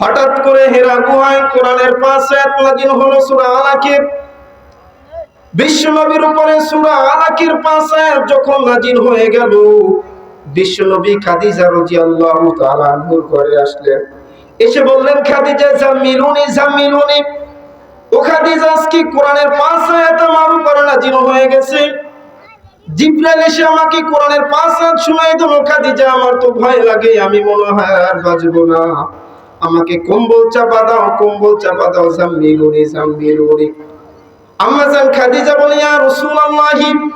হঠাৎ করে হেরা গুহায় কোরআনের পাশে নাজিল হলো সূরা আলাকের বিশ্বনবীর উপরে সূরা আলাকের পাশে যখন নাজিল হয়ে গেল, বিশ্বনবী খাদিজা রাদিয়াল্লাহু তাআলা আনহুর ঘরে আসলেন। এসে বললেন, খাদিজা, জামিলুনি জামিলুনি, ও খাদিজা, আজকে কোরআনের পাঁচ আয়াত আমার উপরে নাজিল হয়ে গেছে। জিব্রাইল এসে আমাকে কোরআনের পাঁচ আয়াত শোনাই দিল, খাদিজা, আমার তো ভয় লাগে, আমি মনে হয় আর বাঁচবো না। আমাকে কম্বল চাপা দাও, কম্বল চাপা দাও জাম্মিলুনি জাম্মিলুনি আম্মা জান খাদিজা বলে, ইয়া রাসূলুল্লাহি,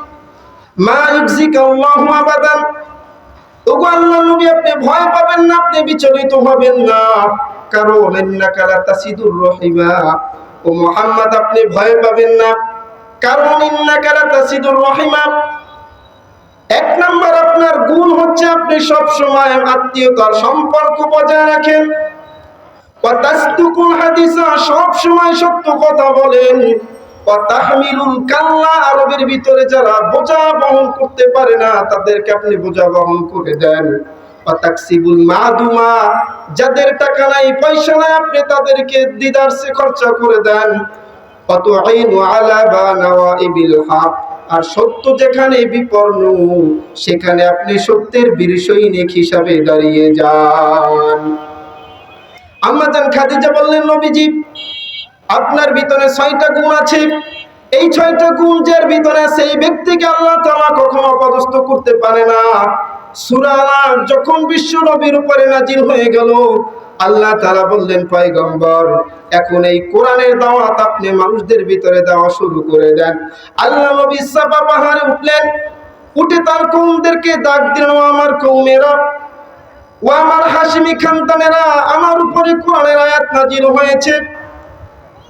মা ইউজিকা আল্লাহু আবাদান? ওগো আল্লাহর নবী, আপনি ভয় পাবেন না, আপনি বিচলিত হবেন না। কারণ ইন্নাকা লা তাসিদুর রহিমা। ও মুহাম্মদ, আপনি ভয় পাবেন না। কারণ ইন্নাকা লা তাসিদুর রহিমা। এক নাম্বার, আপনার গুণ হচ্ছে আপনি সব সময় আত্মীয়তার সম্পর্ক বজায় রাখেন। সব সময় সত্য কথা বলেন। আরবের ভিতরে যারা বোঝা বহন করতে পারে না, তাদেরকে আপনি বোঝা বহন করে দেন। মাদুমা, যাদের টাকা নাই, পয়সা নাই, আপনি তাদেরকে দিদারসে খরচা করে দেন। আর সত্য যেখানে বিপন্ন, সেখানে আপনি সত্যের বীর সৈনিক হিসাবে দাঁড়িয়ে যান। আম্মাজান খাদিজা বললেন, নবীজি, আপনার ভিতরে ছয়টা গুণ আছে। এই ছয়টা গুণ যার ভিতরে আছে, এই ব্যক্তিকে আল্লাহ তাআলা কখনো অপদস্থ করতে পারে না। সূরা আলাক যখন বিশ্ব নবীর উপরে নাজিল হয়ে গেল, আল্লাহ তাআলা বললেন, পয়গম্বর, এখন এই কোরআনের দাওয়াত আপনি মানুষদের ভিতরে দেওয়া শুরু করে দেন। আল্লাহ নবী সাফা পাহাড়ে উঠলেন, উঠে তার কৌমদেরকে ডাক দিলেন, "ও আমার কৌমেরা, ও আমার হাসিমি খানতানেরা উপরে কোরআনের আয়াত নাজিল হয়েছে।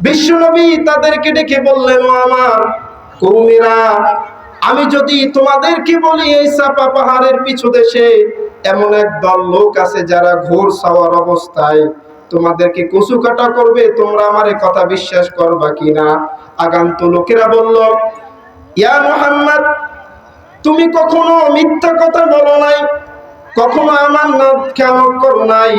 বিশ্বনবী তাদেরকে ডেকে বললেন আমার কৌমেরা, আমি যদি তোমাদেরকে বলি এই চাপা পাহাড়ের পিছু দেশে, এমন এক দল লোক আছে যারা ঘোর সাওয়ার অবস্থায় তোমাদেরকে কচু কাটা করবে, তোমরা আমার কথা বিশ্বাস করবা কিনা? আগান্ত লোকেরা বলল, ইয়া মুহাম্মদ, তুমি কখনো মিথ্যা কথা বলো নাই? কখনো আমার নাম খেয়াল করো নাই?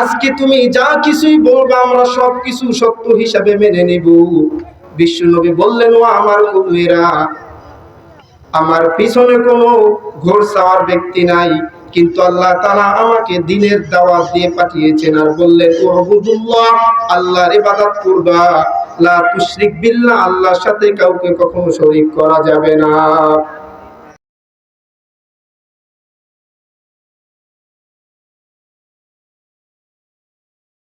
আজকে তুমি যা কিছুই বলবা, আমরা সব কিছু সত্য হিসাবে মেনে নিব। বিশ্বনবী বললেন, ও আমার কুমেরা আমার পিছনে কোনো ঘোর চাওয়ার ব্যক্তি নাই। কিন্তু আল্লাহ তালা আমাকে দিনের দাওয়াত দিয়ে পাঠিয়েছেন আর বললেন ও আবুদুল্লাহ আল্লাহর ইবাদত করবা। লা তুশরিক বিল্লাহ, আল্লাহর সাথে কাউকে কখনো শরীক করা যাবে না।